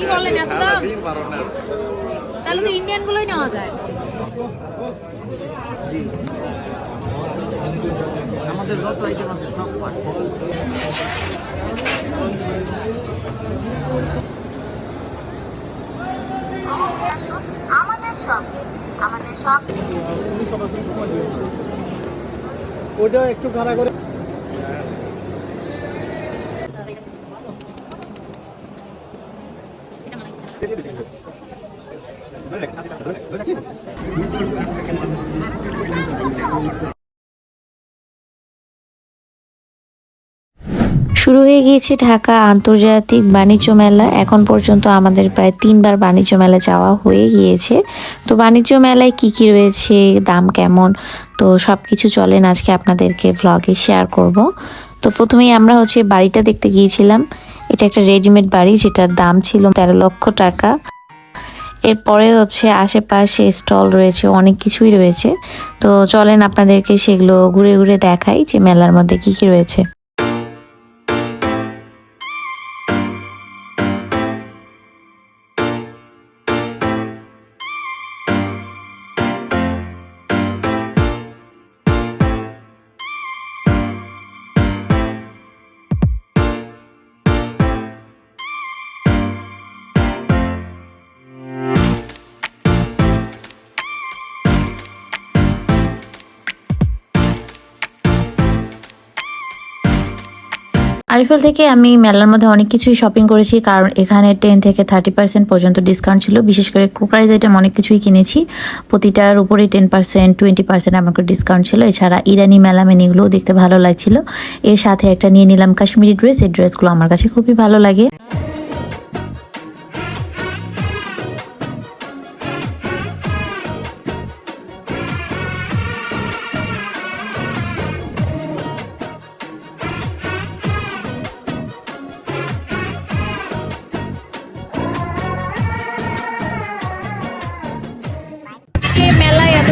কি বলেন এত দাম। তাহলে তো ইন্ডিয়ান গুলোই নেওয়া যায়। আমাদের যত আইটেম আছে সব আমাদের সঙ্গে আমাদের সব। ওইটাও একটু খাড়া করে শুরু হয়ে গিয়েছে ঢাকা আন্তর্জাতিক বাণিজ্য মেলা। এখন পর্যন্ত আমাদের প্রায় তিনবার বাণিজ্য মেলা যাওয়া হয়ে গিয়েছে। তো বাণিজ্য মেলায় কি কি রয়েছে, দাম কেমন, তো সব কিছু চলেন আজকে আপনাদেরকে ভ্লগে শেয়ার করব। তো প্রথমেই আমরা হচ্ছে বাড়িটা দেখতে গিয়েছিলাম। এটা একটা রেডিমেড বাড়ি, যেটার দাম ছিল তেরো লক্ষ টাকা। এরপরে হচ্ছে আশেপাশে স্টল রয়েছে, অনেক কিছুই রয়েছে। তো চলেন আপনাদেরকে সেগুলো ঘুরে ঘুরে দেখাই যে মেলার মধ্যে কি কি রয়েছে। আরিফল থেকে আমি মেলার মধ্যে অনেক কিছুই শপিং করেছি, কারণ এখানে টেন থেকে থার্টি পার্সেন্ট পর্যন্ত ডিসকাউন্ট ছিল। বিশেষ করে ক্রোকারিজ আইটেম অনেক কিছুই কিনেছি। প্রতিটার উপরে টেন পার্সেন্ট টোয়েন্টি পার্সেন্ট আমার ডিসকাউন্ট ছিল। এছাড়া ইরানি মেলা মেনিগুলোও দেখতে ভালো লাগছিল। এর সাথে একটা নিয়ে নিলাম কাশ্মীরি ড্রেস এই ড্রেসগুলো আমার কাছে খুবই ভালো লাগে।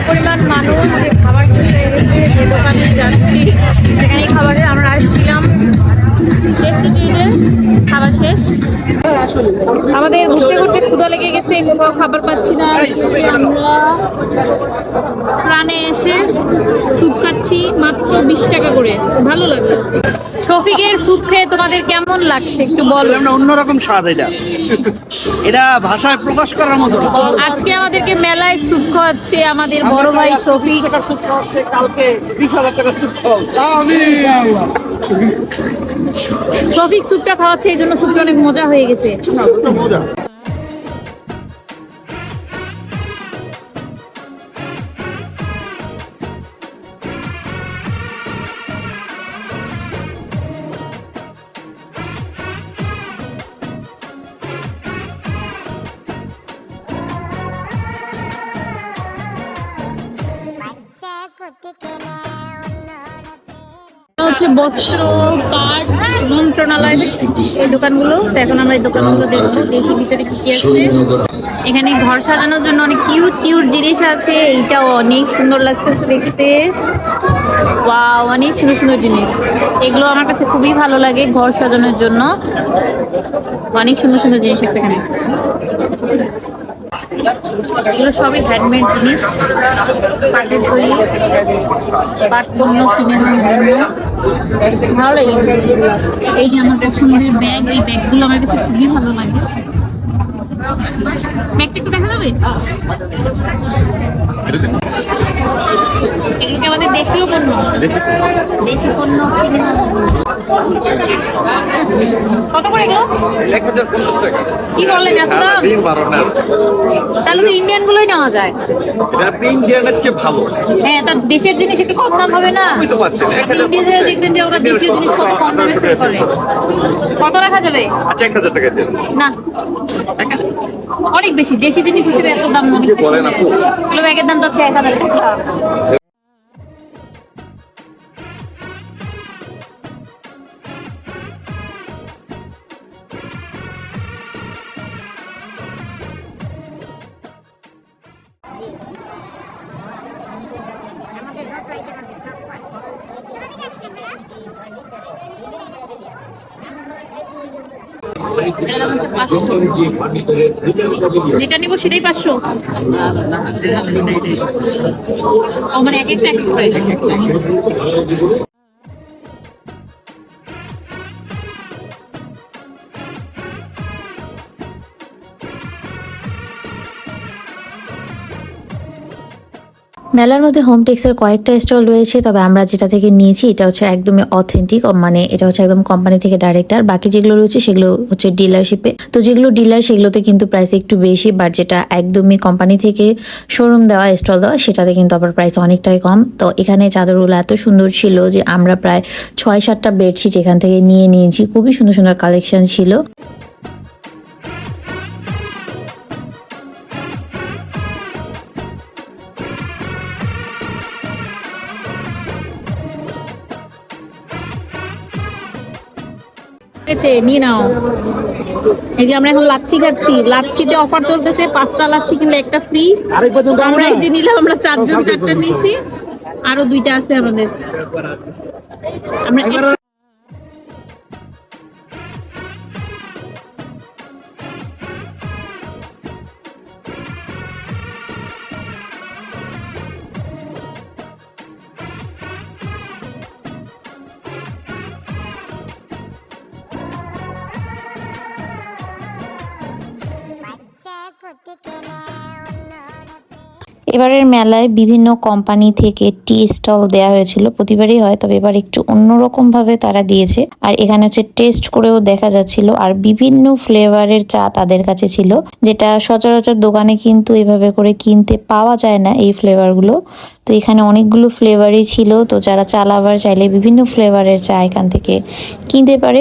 পরিমাণ মানুষ যে খাবার খেতে যে দোকানে যাচ্ছি। সেখানে খাবারে আমরা আসছিলাম খাবার শেষ। আমাদের ঘুরতে ঘুরতে ক্ষুদা লেগে গেছে কোথাও খাবার পাচ্ছি না। শেষে আমরা প্রাণে এসে স্যুপ খাচ্ছি মাত্র বিশ টাকা করে। ভালো লাগল। শফিকের স্যুপ খেয়ে তোমাদের কেমন লাগছে একটু বলো? অন্যরকম স্বাদ এটা। এটা ভাষায় প্রকাশ করার মতো। আজকে আমাদেরকে মেলায় স্যুপ খাওয়াচ্ছে আমাদের বড় ভাই শফিক। টাকার স্যুপ খাওয়াচ্ছে কালকে বিশ হাজার টাকার স্যুপ খাওয়াচ্ছে। শফিক স্যুপটা খাওয়াচ্ছে এই জন্য স্যুপটা অনেক মজা হয়ে গেছে। হচ্ছে বস্ত্র পাট মন্ত্রণালয় এই দোকানগুলো। তো এখন আমরা এই দোকানগুলো দেখব, দেখি ভিতরে কি কি আছে। এখানে ঘর সাজানোর জন্য অনেক কিউট কিউট জিনিস আছে। এইটাও অনেক সুন্দর লাগতেছে দেখতে। ওয়াও, অনেক সুন্দর সুন্দর জিনিস। এগুলো আমার কাছে খুবই ভালো লাগে ঘর সাজানোর জন্য। অনেক সুন্দর সুন্দর জিনিস আছে এখানে। এগুলো সবই হ্যান্ডমেড জিনিস। পাটের তৈরি। পাট পণ্য কিনে ভালো লাগে এই যে আমার পছন্দের ব্যাগ এই ব্যাগগুলো আমার কাছে খুবই ভালো লাগে। ব্যাগটা একটু দেখা যাবে? এগুলো আমাদের দেশীয় পণ্য? দেশি পণ্য। কিনে। কত করে এগুলো এক হাজার পঞ্চাশ টাকা। কি বলেন এত দাম সারাদিন বারো। তাহলে তো ইন্ডিয়ান গুলোই নেওয়া যায় আপনি ইন্ডিয়ানের চেয়ে ভালো। হ্যাঁ তার দেশের জিনিস একটু কম দাম হবে না বুঝতে পারছেন, ইন্ডিয়াতে দেখবেন যে ওরা দেশীয় জিনিস কত কম দামে সেল করে কত রাখা যাবে আচ্ছা, এক হাজার টাকা দেন। না অনেক বেশি দেশি জিনিস হিসেবে এত দাম বেশি বলেন আপু? এগুলো ব্যাগের দাম তো হচ্ছে এক হাজার যেটা নিব সেটাই পাঁচশো। ও মানে এক একটা মেলার মধ্যে হোম টেক্সের কয়েকটা স্টল রয়েছে, তবে আমরা যেটা থেকে নিয়েছি এটা হচ্ছে একদমই অথেন্টিক মানে এটা হচ্ছে একদম কোম্পানি থেকে ডাইরেক্ট আর। বাকি যেগুলো রয়েছে সেগুলো হচ্ছে ডিলারশিপে তো যেগুলো ডিলার সেগুলোতে কিন্তু প্রাইস একটু বেশি বাট যেটা একদমই কোম্পানি থেকে শোরুম দেওয়া স্টল দেওয়া, সেটাতে কিন্তু আবার প্রাইস অনেকটাই কম। তো এখানে চাদরগুলো এত সুন্দর ছিল যে আমরা প্রায় ছয় সাতটা বেডশিট এখান থেকে নিয়ে নিয়েছি। খুবই সুন্দর সুন্দর কালেকশন ছিল। হয়েছে নিয়ে নাও। এই যে আমরা এখন লাচ্ছি খাচ্ছি। লাচ্ছিতে অফার চলতেছে পাঁচটা লাচ্ছি কিনলে একটা ফ্রি আমরা এই যে নিলাম আমরা চারজন চারটা নিয়েছি। আরও দুইটা আছে আমাদের। আমরা এবারের মেলায় বিভিন্ন কোম্পানি থেকে টি স্টল দেওয়া হয়েছিল। প্রতিবারই হয়, তবে এবার একটু অন্যরকম ভাবে তারা দিয়েছে। আর এখানে হচ্ছে টেস্ট করেও দেখা যাচ্ছিল। আর বিভিন্ন ফ্লেভারের চা তাদের কাছে ছিল, যেটা সচরাচর দোকানে কিন্তু এভাবে করে কিনতে পাওয়া যায় না এই ফ্লেভারগুলো। তো এখানে অনেকগুলো ফ্লেভারই ছিল। তো যারা চা লাভার চাইলে বিভিন্ন ফ্লেভারের চা এখান থেকে কিনতে পারে।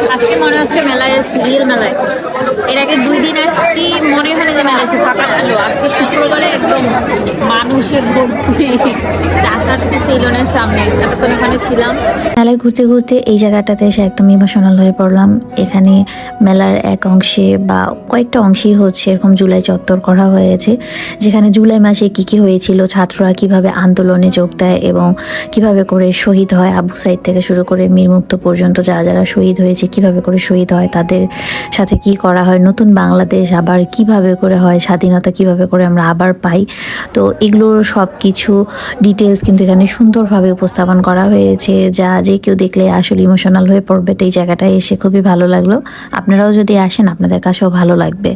আজকে মনে হচ্ছে মেলায় এসেছি রিয়েল মেলায়। এর আগে দুই দিন আসছি, মনে হয় যে মেলা এসেছি। ফাঁকা ছিল। আজকে শুক্রবারে একদম মানুষের ভর্তি। সামনে, এতক্ষণ ছিলাম। মেলায় ঘুরতে ঘুরতে এই জায়গাটাতে এসে একদম ইমোশনাল হয়ে পড়লাম। এখানে মেলার এক অংশে বা কয়েকটা অংশেই হচ্ছে এরকম জুলাই চত্বর করা হয়েছে, যেখানে জুলাই মাসে কি কি হয়েছিল, ছাত্ররা কীভাবে আন্দোলনে যোগ দেয় এবং কীভাবে করে শহীদ হয় আবু সাইদ থেকে শুরু করে মীর মুক্ত পর্যন্ত যারা যারা শহীদ হয়েছে কীভাবে করে শহীদ হয়, তাদের সাথে কি করা হয়, নতুন বাংলাদেশ আবার কীভাবে করে হয়, স্বাধীনতা কীভাবে করে আমরা আবার পাই। তো এগুলোর সব কিছু ডিটেলস কিন্তু এখানে সুন্দরভাবে উপস্থাপন করা হয়েছে, যা যে কেউ দেখলে আসলে ইমোশনাল হয়ে পড়বে এই জায়গাটায় এসে খুবই ভালো লাগল। আপনারাও যদি আসেন, আপনাদের কাছেও ভালো লাগবে।